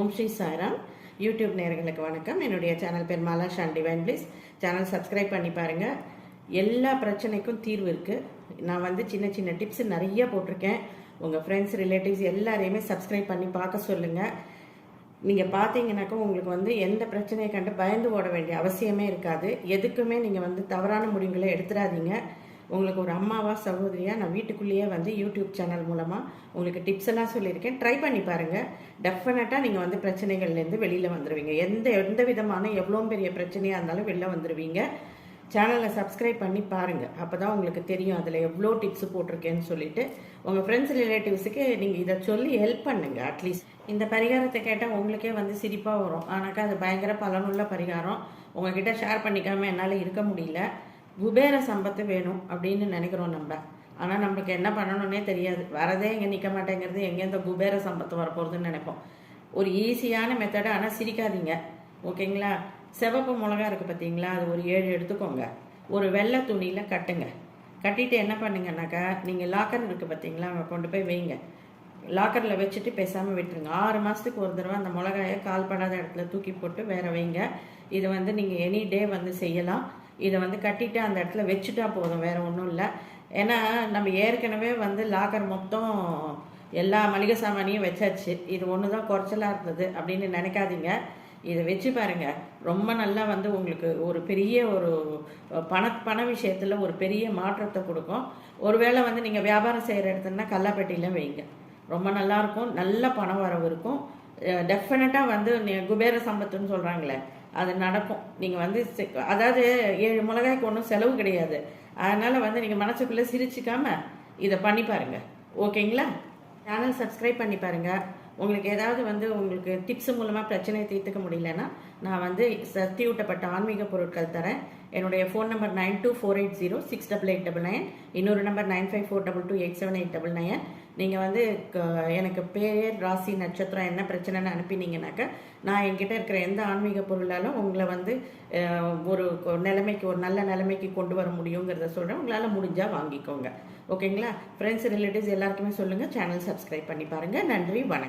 ஓம் Sri Sairam. YouTube நேர்களுக்கு வணக்கம். என்னுடைய சேனல் பேர் Mala Shan divine please. Channel subscribe பண்ணி பாருங்க. எல்லா பிரச்சனைக்கும் தீர்வு இருக்கு. நான் வந்து சின்ன சின்ன டிப்ஸ் நிறைய போட்டிருக்கேன். உங்கள் ஃப்ரெண்ட்ஸ் ரிலேட்டிவ்ஸ் எல்லாரையுமே சப்ஸ்கிரைப் பண்ணி பார்க்க சொல்லுங்கள் நீங்கள் பார்த்தீங்கன்னாக்கா உங்களுக்கு வந்து எந்த பிரச்சனையை கண்டு பயந்து ஓட வேண்டிய அவசியமே இருக்காது. எதுக்குமே நீங்கள் வந்து தவறான முடிவுகளை எடுத்துடாதீங்க. உங்களுக்கு ஒரு அம்மாவா சகோதரியா நான் வீட்டுக்குள்ளேயே வந்து யூடியூப் சேனல் மூலமாக உங்களுக்கு டிப்ஸ் எல்லாம் சொல்லியிருக்கேன். ட்ரை பண்ணி பாருங்கள் டெஃபினட்டாக நீங்கள் வந்து பிரச்சனைகள்லேருந்து வெளியில் வந்துடுவீங்க எந்த எந்த விதமான எவ்வளோ பெரிய பிரச்சனையாக இருந்தாலும் வெளில வந்துடுவீங்க சேனலை சப்ஸ்கிரைப் பண்ணி பாருங்கள் அப்போ தான் உங்களுக்கு தெரியும் அதில் எவ்வளோ டிப்ஸ் போட்டிருக்கேன்னு சொல்லிட்டு. உங்கள் ஃப்ரெண்ட்ஸ் ரிலேட்டிவ்ஸுக்கு நீங்கள் இதை சொல்லி ஹெல்ப் பண்ணுங்கள் அட்லீஸ்ட் இந்த பரிகாரத்தை கேட்டால் உங்களுக்கே வந்து சிரிப்பாக வரும். ஆனாக்கா அது பயங்கர பலனுள்ள பரிகாரம். உங்ககிட்ட ஷேர் பண்ணிக்காமல் என்னால் இருக்க முடியல. குபேர சம்பத்து வேணும் அப்படின்னு நினைக்கிறோம் நம்ம. ஆனால் நம்மளுக்கு என்ன பண்ணணும்னே தெரியாது. வரதே இங்கே நிற்க மாட்டேங்கிறது எங்கே இந்த குபேர சம்பத்து வரப்போகுதுன்னு நினைப்போம். ஒரு ஈஸியான மெத்தடு ஆனால் சிரிக்காதீங்க. ஓகேங்களா? சிவப்பு மிளகா இருக்குது பார்த்தீங்களா அது ஒரு ஏழு எடுத்துக்கோங்க. ஒரு வெள்ளை துணியில் கட்டுங்க. கட்டிட்டு என்ன பண்ணுங்கன்னாக்கா நீங்கள் லாக்கர் இருக்குது பார்த்தீங்களா அங்கே கொண்டு போய் வைங்க. லாக்கரில் வச்சுட்டு பேசாமல் விட்டுருங்க. ஆறு மாதத்துக்கு ஒரு தடவை அந்த மிளகாயை கால் படாத இடத்துல தூக்கி போட்டு வேற வைங்க. இதை வந்து நீங்கள் எனி டே வந்து செய்யலாம். இதை வந்து கட்டிட்டு அந்த இடத்துல வச்சுட்டா போதும் வேற ஒன்றும் இல்லை. ஏன்னா நம்ம ஏற்கனவே வந்து லாக்கர் மொத்தம் எல்லா மளிகை சாமானியும் வச்சாச்சு. இது ஒன்று தான் குறைச்சலாக இருந்தது அப்படின்னு நினைக்காதீங்க. இதை வச்சு பாருங்க. ரொம்ப நல்லா வந்து உங்களுக்கு ஒரு பெரிய ஒரு பண பண விஷயத்தில் ஒரு பெரிய மாற்றத்தை கொடுக்கும். ஒருவேளை வந்து நீங்கள் வியாபாரம் செய்கிற இடத்துலனா கல்லாப்பட்டியில் வைங்க. ரொம்ப நல்லாயிருக்கும் நல்ல பணம் வரவு இருக்கும். டெஃபினட்டாக வந்து குபேர சம்பத்துன்னு சொல்கிறாங்களே அது நடக்கும். நீங்கள் வந்து செ- அதாவது ஏழு மிளகாய்க்கு ஒன்றும் செலவு கிடையாது. அதனால் வந்து நீங்கள் மனசுக்குள்ளே சிரிச்சுக்காம இதை பண்ணி பாருங்க. ஓகேங்களா? சேனல் சப்ஸ்கிரைப் பண்ணி பாருங்கள் உங்களுக்கு ஏதாவது வந்து உங்களுக்கு டிப்ஸ் மூலமாக பிரச்சனையை தீர்த்துக்க முடியலன்னா நான் வந்து சக்தியூட்டப்பட்ட ஆன்மீக பொருட்கள் தரேன். என்னுடைய phone number nine two four eight zero six double eight double nine இன்னொரு number nine five four double two eight seven eight double nine நீங்கள் வந்து க- எனக்கு பேர் ராசி நட்சத்திரம் என்ன பிரச்சனைன்னு அனுப்பினீங்கனாக்கா நான் என்கிட்ட இருக்கிற எந்த ஆன்மீக பொருளாலும் உங்களை வந்து ஒரு நிலைமைக்கு ஒரு நல்ல நிலைமைக்கு கொண்டு வர முடியுங்கிறத சொல்கிறேன் உங்களால் முடிஞ்சால் வாங்கிக்கோங்க. ஓகேங்களா? ஃப்ரெண்ட்ஸ் ரிலேட்டிவ்ஸ் எல்லாருக்குமே சொல்லுங்கள் சேனல் சப்ஸ்கிரைப் பண்ணி பாருங்கள் நன்றி வணக்கம்.